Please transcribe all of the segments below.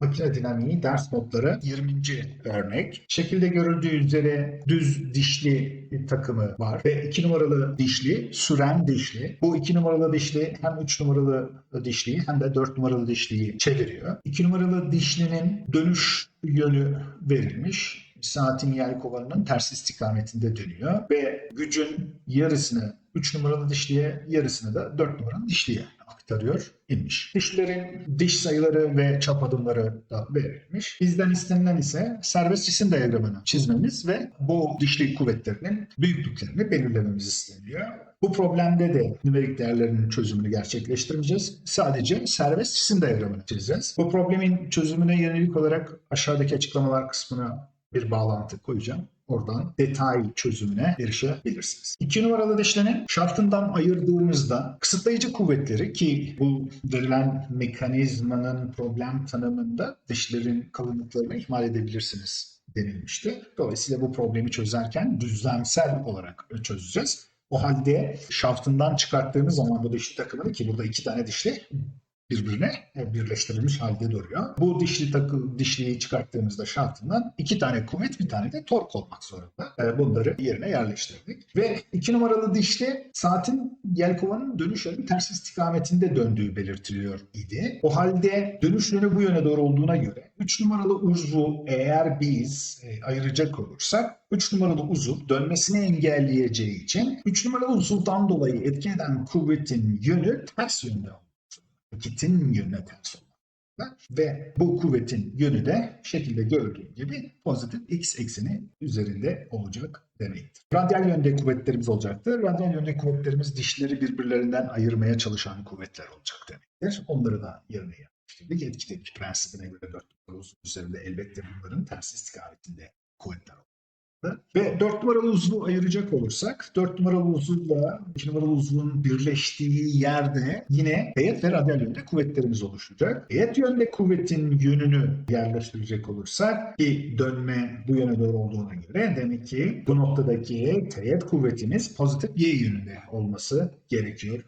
Makine dinamiği ders notları 20. örnek. Şekilde görüldüğü üzere düz dişli bir takımı var ve 2 numaralı dişli süren dişli. Bu 2 numaralı dişli hem 3 numaralı dişliyi hem de 4 numaralı dişliyi çeviriyor. 2 numaralı dişlinin dönüş yönü verilmiş. Saatin yel kovanının ters istikametinde dönüyor ve gücün yarısını 3 numaralı dişliye yarısını da 4 numaralı dişliye aktarıyor inmiş. Dişlerin diş sayıları ve çap adımları da verilmiş. Bizden istenilen ise serbest cisim diyagramını çizmemiz ve bu dişli kuvvetlerinin büyüklüklerini belirlememiz isteniyor. Bu problemde de nümerik değerlerinin çözümünü gerçekleştirmeyeceğiz. Sadece serbest cisim diyagramını çizeceğiz. Bu problemin çözümüne yönelik olarak aşağıdaki açıklamalar kısmına bir bağlantı koyacağım. Oradan detay çözümüne erişebilirsiniz. İki numaralı dişlerin şaftından ayırdığımızda kısıtlayıcı kuvvetleri ki bu verilen mekanizmanın problem tanımında dişlerin kalınlıklarını ihmal edebilirsiniz denilmişti. Dolayısıyla bu problemi çözerken düzlemsel olarak çözeceğiz. O halde şaftından çıkarttığımız zaman bu dişli takımını ki burada iki tane dişli birbirine birleştirilmiş halde duruyor. Bu dişli takı dişliyi çıkarttığımızda şaftından iki tane kuvvet bir tane de tork olmak zorunda. Ee, Bunları yerine yerleştirdik. Ve iki numaralı dişli saatin yelkovanın dönüş yönü ters istikametinde döndüğü belirtiliyor idi. O halde dönüş yönü bu yöne doğru olduğuna göre 3 numaralı uzvu eğer biz e, ayıracak olursak 3 numaralı uzuv dönmesini engelleyeceği için 3 numaralı uzuvdan dolayı etki eden kuvvetin yönü ters yönde hareketin yönüne ters olmakta. Ve bu kuvvetin yönü de şekilde görüldüğü gibi pozitif x ekseni üzerinde olacak demektir. Radyal yönde kuvvetlerimiz olacaktır. Radyal yönde kuvvetlerimiz dişleri birbirlerinden ayırmaya çalışan kuvvetler olacak demektir. Onları da yerine yerleştirdik. Etki tepki prensibine göre 4 numaralı üzerinde elbette bunların ters istikametinde kuvvetler olacak. Ve 4 numaralı uzvu ayıracak olursak 4 numaralı uzuvla 2 numaralı uzvun birleştiği yerde yine heyet ve radyal yönde kuvvetlerimiz oluşacak. Heyet yönde kuvvetin yönünü yerleştirecek olursak ki dönme bu yöne doğru olduğuna göre demek ki bu noktadaki teğet kuvvetimiz pozitif y yönünde olması gerekiyor.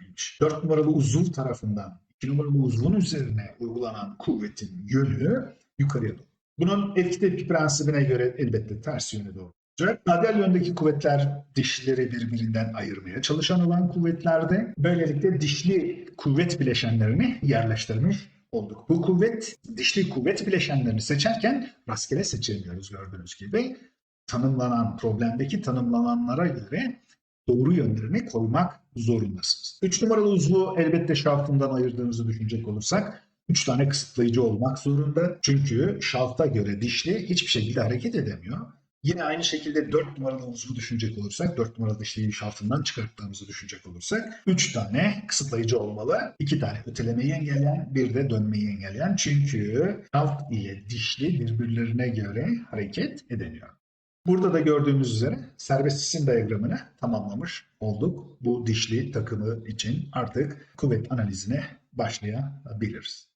4 numaralı uzuv tarafından 2 numaralı uzvun üzerine uygulanan kuvvetin yönü yukarıya doğru. Bunun etki tepki prensibine göre elbette ters yöne doğru Radyal yöndeki kuvvetler dişleri birbirinden ayırmaya çalışan olan kuvvetlerde böylelikle dişli kuvvet bileşenlerini yerleştirmiş olduk. Bu kuvvet, dişli kuvvet bileşenlerini seçerken rastgele seçemiyoruz gördüğünüz gibi. Tanımlanan, problemdeki tanımlananlara göre doğru yönlerini koymak zorundasınız. 3 numaralı uzvu elbette şaftından ayırdığımızı düşünecek olursak 3 tane kısıtlayıcı olmak zorunda. Çünkü şafta göre dişli hiçbir şekilde hareket edemiyor. Yine aynı şekilde 4 numaralı uzvu düşünecek olursak, 4 numaralı dişliyi şaftından çıkarttığımızı düşünecek olursak 3 tane kısıtlayıcı olmalı. 2 tane ötelemeyi engelleyen, bir de dönmeyi engelleyen. Çünkü şaft ile dişli birbirlerine göre hareket edemiyor. Burada da gördüğümüz üzere serbest cisim diyagramını tamamlamış olduk. Bu dişli takımı için artık kuvvet analizine başlayabiliriz.